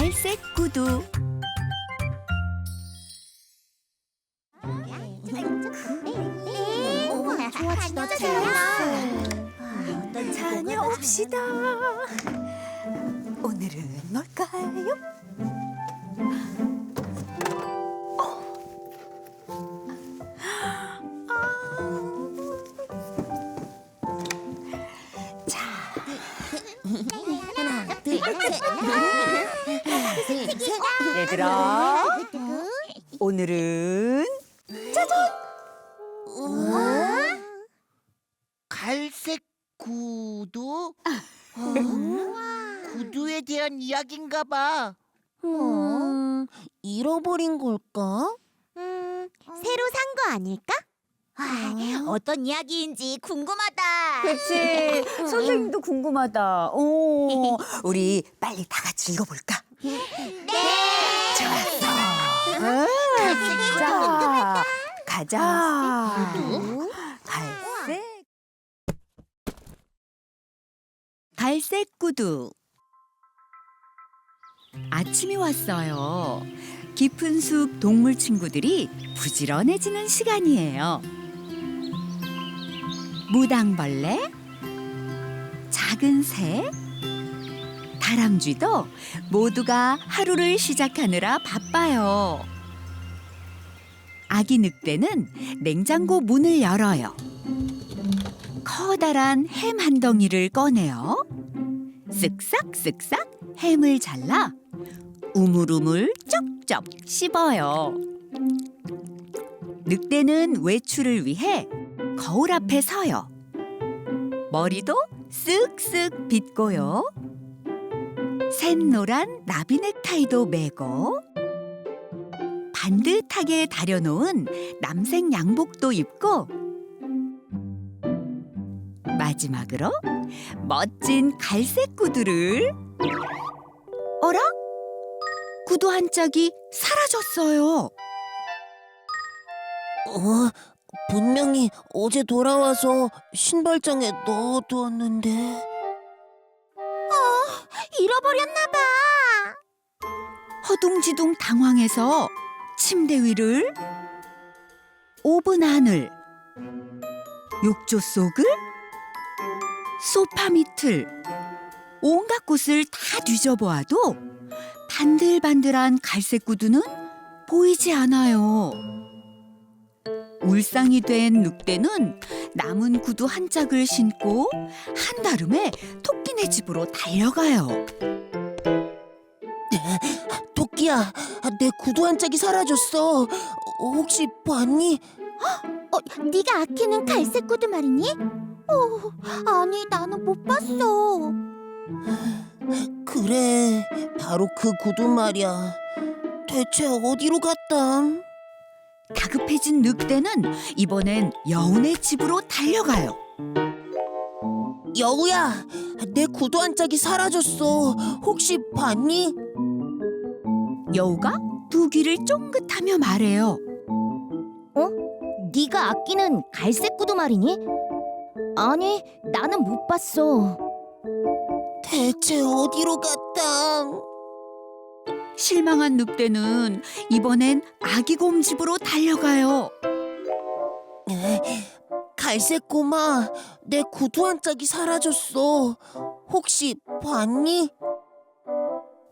갈색 구두 좋아 진짜 다녀옵시다. 오늘은 뭘까요? 얘들아, 오늘은 갈색 구두? 어, 구두에 대한 이야기인가 봐. 음, 잃어버린 걸까? 음, 새로 산 거 아닐까? 아, 어떤 이야기인지 궁금하다. 그치. 선생님도 궁금하다. 오, 우리 빨리 다 같이 읽어볼까? 네. 좋았어. 자, 가자. 갈색. 갈색 구두. 아침이 왔어요. 깊은 숲 동물 친구들이 부지런해지는 시간이에요. 무당벌레, 작은 새, 다람쥐도 모두가 하루를 시작하느라 바빠요. 아기 늑대는 냉장고 문을 열어요. 커다란 햄 한 덩이를 꺼내요. 쓱싹 쓱싹 햄을 잘라 우물우물 쩍쩍 씹어요. 늑대는 외출을 위해 거울 앞에 서요. 머리도 쓱쓱 빗고요. 샛노란 나비 넥타이도 매고 반듯하게 다려놓은 남색 양복도 입고 마지막으로 멋진 갈색 구두를 어라? 구두 한 짝이 사라졌어요. 어, 분명히 어제 돌아와서 신발장에 넣어두었는데. 잃어버렸나 봐. 허둥지둥 당황해서 침대 위를 오븐 안을 욕조 속을 소파 밑을 온갖 곳을 다 뒤져보아도 반들반들한 갈색 구두는 보이지 않아요. 울상이 된 늑대는 남은 구두 한 짝을 신고 한다름에 토끼네 집으로 달려가요. 토끼야, 내 구두 한 짝이 사라졌어. 어, 혹시 봤니? 어, 네가 아끼는 갈색 구두 말이니? 어, 아니 나는 못 봤어. 그래, 바로 그 구두 말이야. 대체 어디로 갔담? 다급해진 늑대는 이번엔 여운의 집으로 달려가요. 여우야, 내 구두 한 짝이 사라졌어. 혹시 봤니? 여우가 두 귀를 쫑긋하며 말해요. 네가 아끼는 갈색 구두 말이니? 아니 나는 못 봤어. 대체 어디로 갔담? 실망한 늑대는 이번엔 아기 곰 집으로 달려가요. 에, 갈색 꼬마, 내 구두 한 짝이 사라졌어. 혹시 봤니?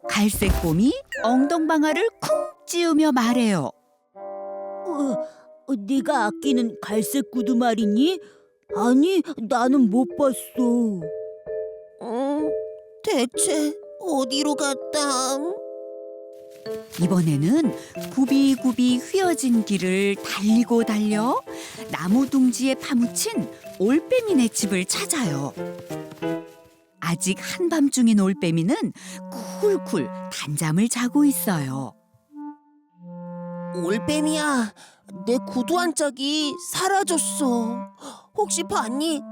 갈색 곰이 엉덩방아를 쿵 찌우며 말해요. 어, 네가 아끼는 갈색 구두 말이니? 아니 나는 못 봤어. 음, 대체 어디로 갔담? 이번에는 굽이굽이 휘어진 길을 달리고 달려 나무 둥지에 파묻힌 올빼미네 집을 찾아요. 아직 한밤중인 올빼미는 쿨쿨 단잠을 자고 있어요. 올빼미야, 내 구두 한 짝이 사라졌어. 혹시 봤니?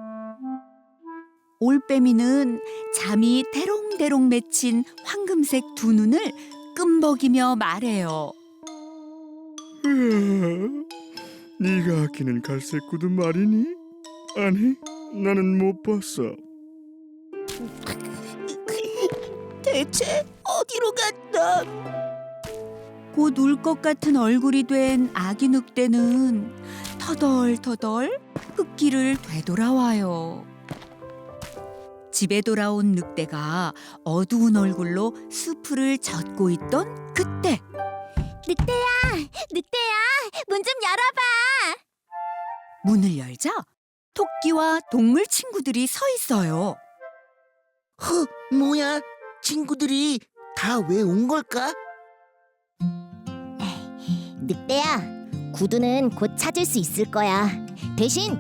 올빼미는 잠이 대롱대롱 맺힌 황금색 두 눈을 끔벅이며 말해요. 네가 아끼는 갈색 구두 말이니? 아니, 나는 못 봤어. 대체 어디로 갔나? 곧 울 것 같은 얼굴이 된 아기 늑대는 터덜터덜 흙길을 되돌아와요. 집에 돌아온 늑대가 어두운 얼굴로 수풀을 젓고 있던 그때 늑대야, 늑대야, 문 좀 열어봐. 문을 열자 토끼와 동물 친구들이 서 있어요. 허, 뭐야? 친구들이 다 왜 온 걸까? 늑대야, 구두는 곧 찾을 수 있을 거야. 대신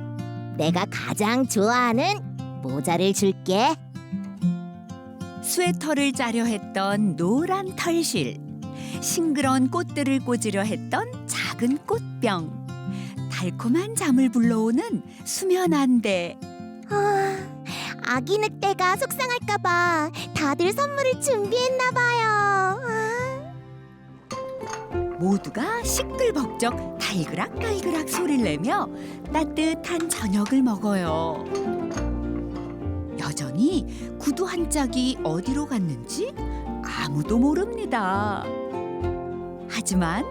내가 가장 좋아하는 모자를 줄게. 스웨터를 짜려 했던 노란 털실, 싱그러운 꽃들을 꽂으려 했던 작은 꽃병, 달콤한 잠을 불러오는 수면 안대, 아, 아기 늑대가 속상할까봐 다들 선물을 준비했나 봐요. 아. 모두가 시끌벅적 달그락달그락 소리를 내며 따뜻한 저녁을 먹어요. 여전히 구두 한 짝이 어디로 갔는지 아무도 모릅니다. 하지만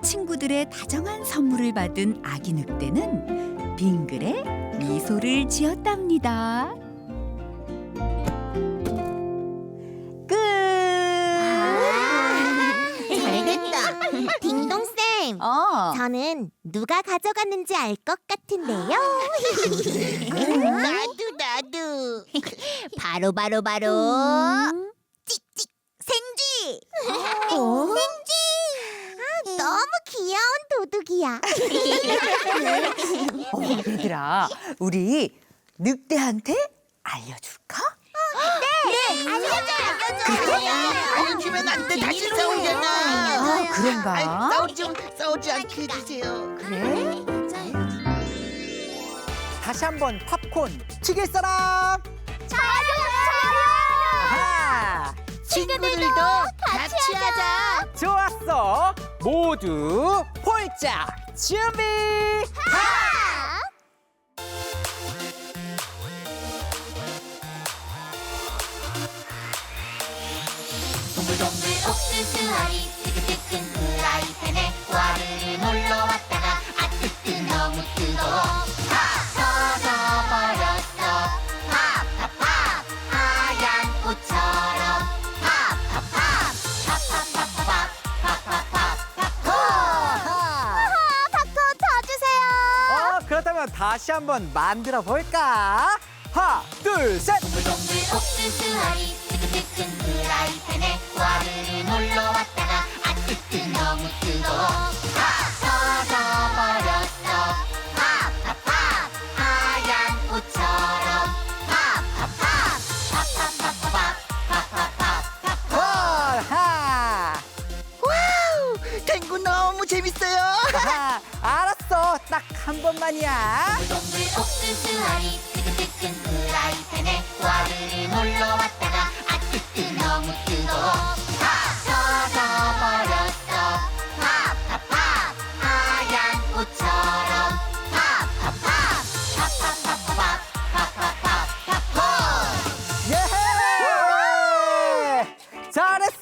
친구들의 다정한 선물을 받은 아기 늑대는 빙글에 미소를 지었답니다. 끝! 잘됐다. 딩동쌤, 어. 저는 누가 가져갔는지 알 것 같은데요. 나도 나도. 바로 바로 바로 찍찍 생쥐. 생쥐. 아, 너무 귀여운 도둑이야. 어, 얘들아, 우리 늑대한테 알려줄까? 네, 알려줘, 알려줘. 알려주면 안 돼. 다시 싸우잖아. 아, 그런가? 아이, 싸우지 싸우지 않게 해주세요. 그래? 다시 한번 팝콘 튀길 사람! 아하! 친구들도 같이 하자. 좋았어. 모두 폴짝 준비 동글동글 옥수수 알이 뜨끈뜨끈 프라이팬에 와르르 놀러 왔다가 그렇다면 다시 한번 만들어 볼까? 하나 왔다가 아 뜨뜻 너무 뜨거워. 다 번만이야 동글 옥수수 알이 뜨끈뜨끈 프라이팬에 와르르 놀러 왔다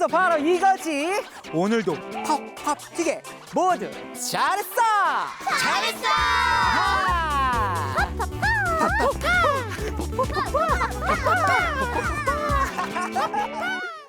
잘했어. 바로 이거지. 오늘도 팝팝 튀게. 모두 잘했어. 잘했어. 하!